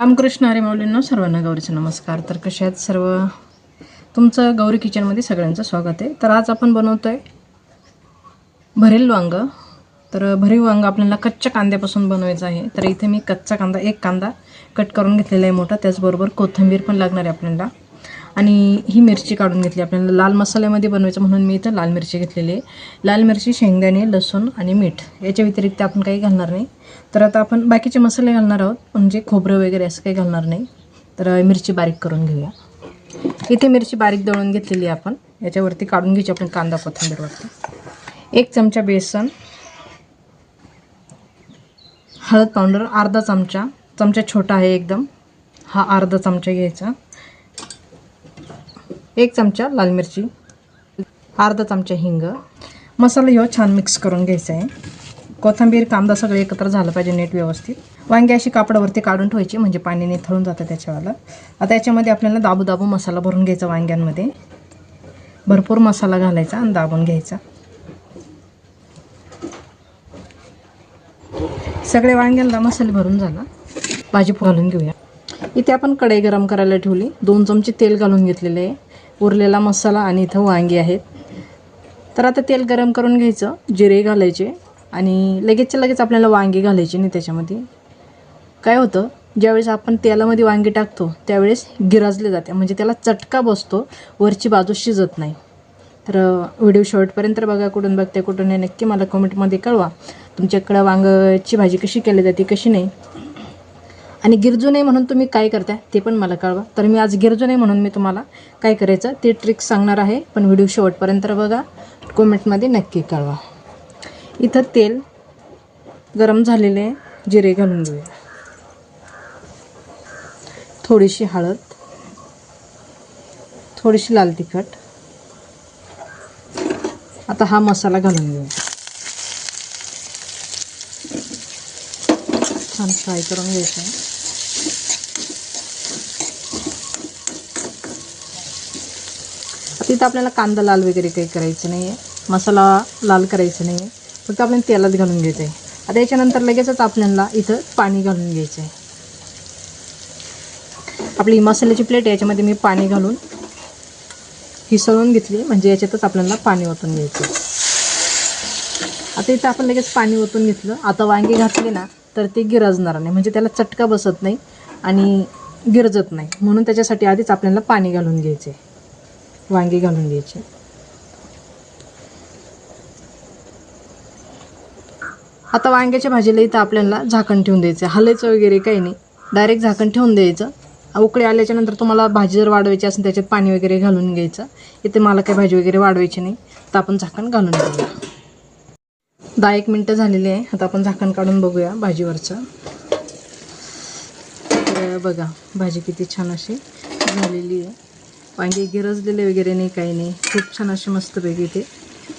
रामकृष्ण हरी माऊलींनो सर्वांना गौरीचा नमस्कार. तर कसे आहेत सर्व? तुमचं गौरी किचनमध्ये सगळ्यांचं स्वागत आहे. तर आज आपण बनवतो आहे भरील वांग. तर भरीव वांग आपल्याला कच्च्या कांद्यापासून बनवायचं आहे. तर इथे मी कच्चा कांदा एक कांदा कट करून घेतलेला आहे मोठा. त्याचबरोबर कोथिंबीर पण लागणार आहे आपल्याला. आणि ही मिरची काढून घेतली. आपल्याला लाल मसाल्यामध्ये बनवायचं म्हणून मी इथं लाल मिरची घेतलेली आहे. लाल मिरची शेंगदाणे लसूण आणि मीठ याच्या व्यतिरिक्त आपण काही घालणार नाही. तर आता आपण बाकीचे मसाले घालणार आहोत. म्हणजे खोबरं वगैरे असं काही घालणार नाही. तर मिरची बारीक करून घेऊया. इथे मिरची बारीक दळून घेतलेली आपण. याच्यावरती काढून घ्यायची आपण कांदा कोथिंबीरवरती. एक चमचा बेसन हळद पावडर अर्धा चमचा. चमचा छोटा आहे एकदम. हा अर्धा चमचा घ्यायचा. एक चमचा लाल मिरची अर्धा चमचा हिंग. मसाला ह्यो छान मिक्स करून घ्यायचा आहे. कोथिंबीर कांदा सगळं एकत्र झालं पाहिजे नीट व्यवस्थित. वांगी अशी कापडावरती काढून ठेवायची म्हणजे पाणी निथळून जातं त्याच्यावाला. आता याच्यामध्ये आपल्याला दाबू दाबू मसाला भरून घ्यायचा वांग्यांमध्ये. भरपूर मसाला घालायचा आणि दाबून घ्यायचा. सगळे वांग्यांना मसाले भरून झाला. भाजी घालून घेऊया. इथे आपण कढई गरम करायला ठेवली. दोन चमचे तेल घालून घेतलेले आहे. उरलेला मसाला आणि इथं वांगी आहेत. तर आता तेल गरम करून घ्यायचं जिरे घालायचे आणि लगेचच्या लगेच आपल्याला वांगी घालायची नाही त्याच्यामध्ये. काय होतं ज्यावेळेस आपण तेलामध्ये वांगी टाकतो त्यावेळेस गिराजले जाते. म्हणजे त्याला चटका बसतो वरची बाजू शिजत नाही. तर व्हिडिओ शेवटपर्यंत बघा कुठून बघते कुठून नाही नक्की मला कमेंटमध्ये कळवा. तुमच्याकडं वांगची भाजी कशी केली जाते कशी नाही? आणि गिरजू नाही म्हणून तुम्ही काय करताय ते पण मला कळवा. तर मी आज गिरजू नाही म्हणून मी तुम्हाला काय करायचं ते ट्रिक सांगणार आहे. पण व्हिडिओ शेवटपर्यंत बघा. कमेंटमध्ये नक्की कळवा. इथं तेल गरम झालेले जिरे घालून घेऊया. थोडीशी हळद. थोडीशी लाल तिखट. आता हा मसाला घालून घेऊया. छान फ्राय करून घ्यायचं. आहे तिथं आपल्याला कांदा लाल वगैरे काही करायचं नाही आहे मसाला लाल करायचं नाही आहे फक्त आपल्याला तेलात घालून घ्यायचं आहे आता याच्यानंतर लगेचच आपल्याला इथं पाणी घालून घ्यायचं आहे आपली मसाल्याची प्लेट आहे याच्यामध्ये मी पाणी घालून हिसळून घेतली. म्हणजे याच्यातच आपल्याला पाणी ओतून घ्यायचं आहे. आता इथं आपण लगेच पाणी ओतून घेतलं. आता वांगी घातली ना तर ते गिरजणार नाही. म्हणजे त्याला चटका बसत नाही आणि गिरजत नाही. म्हणून त्याच्यासाठी आधीच आपल्याला पाणी घालून घ्यायचे वांगी घालून घ्यायचे. आता वांग्याच्या भाजीला इथं आपल्याला झाकण ठेवून द्यायचं हलायचं वगैरे काही नाही. डायरेक्ट झाकण ठेवून द्यायचं. उकळी आल्याच्यानंतर तुम्हाला भाजी जर वाढवायची असेल त्याच्यात पाणी वगैरे घालून घ्यायचं. इथे मला काही भाजी वगैरे वाढवायची नाही. तर आपण झाकण घालून घेऊया. दहा एक मिनटं झालेली आहे. आता आपण झाकण काढून बघूया भाजीवरचं. तर बघा भाजी किती छान अशी झालेली आहे. वांगे गिरजलेले वगैरे नाही काही नाही. खूप छान अशी मस्तपैकी इथे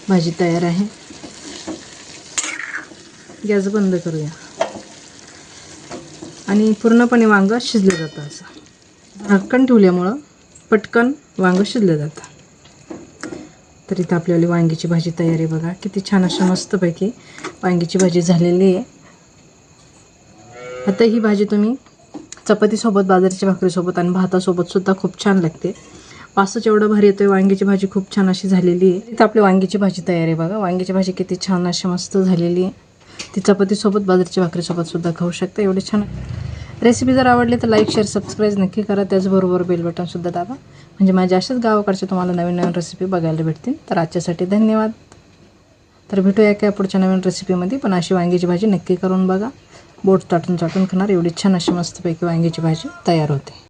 भाजी तयार आहे. गॅस बंद करूया. आणि पूर्णपणे वांगं शिजलं जातं असं. झाकण ठेवल्यामुळं पटकन वांगं शिजलं जातं. तर इथं आपल्याला वांगीची भाजी तयार आहे बघा. किती छान अशा मस्तपैकी वांगीची भाजी झालेली आहे. आता ही भाजी तुम्ही चपातीसोबत बाजरीच्या भाकरीसोबत आणि भातासोबत सुद्धा खूप छान लागते. पासच एवढं भारी येतोय. वांग्याची भाजी खूप छान अशी झालेली. आहे इथं आपली वांग्याची भाजी तयार आहे बघा. वांग्याची भाजी किती छान अशी मस्त झालेली. आहे ती चपातीसोबत बाजरीच्या भाकरीसोबत सुद्धा खाऊ शकता. एवढी छान रेसिपी जर आवडली तर लाईक शेअर सबस्क्राईब नक्की करा. त्याचबरोबर बेल बटनसुद्धा दाबा. म्हणजे माझ्या अशाच गावाकडच्या तुम्हाला नवीन नवीन रेसिपी बघायला भेटतील. तर आजच्यासाठी धन्यवाद. तर भेटूया काय पुढच्या नवीन रेसिपीमध्ये पण अशी वांगीची भाजी नक्की करून बघा. बोट चाटून चाटून खाणार. एवढी छान अशी मस्तपैकी वांगीची भाजी तयार होते.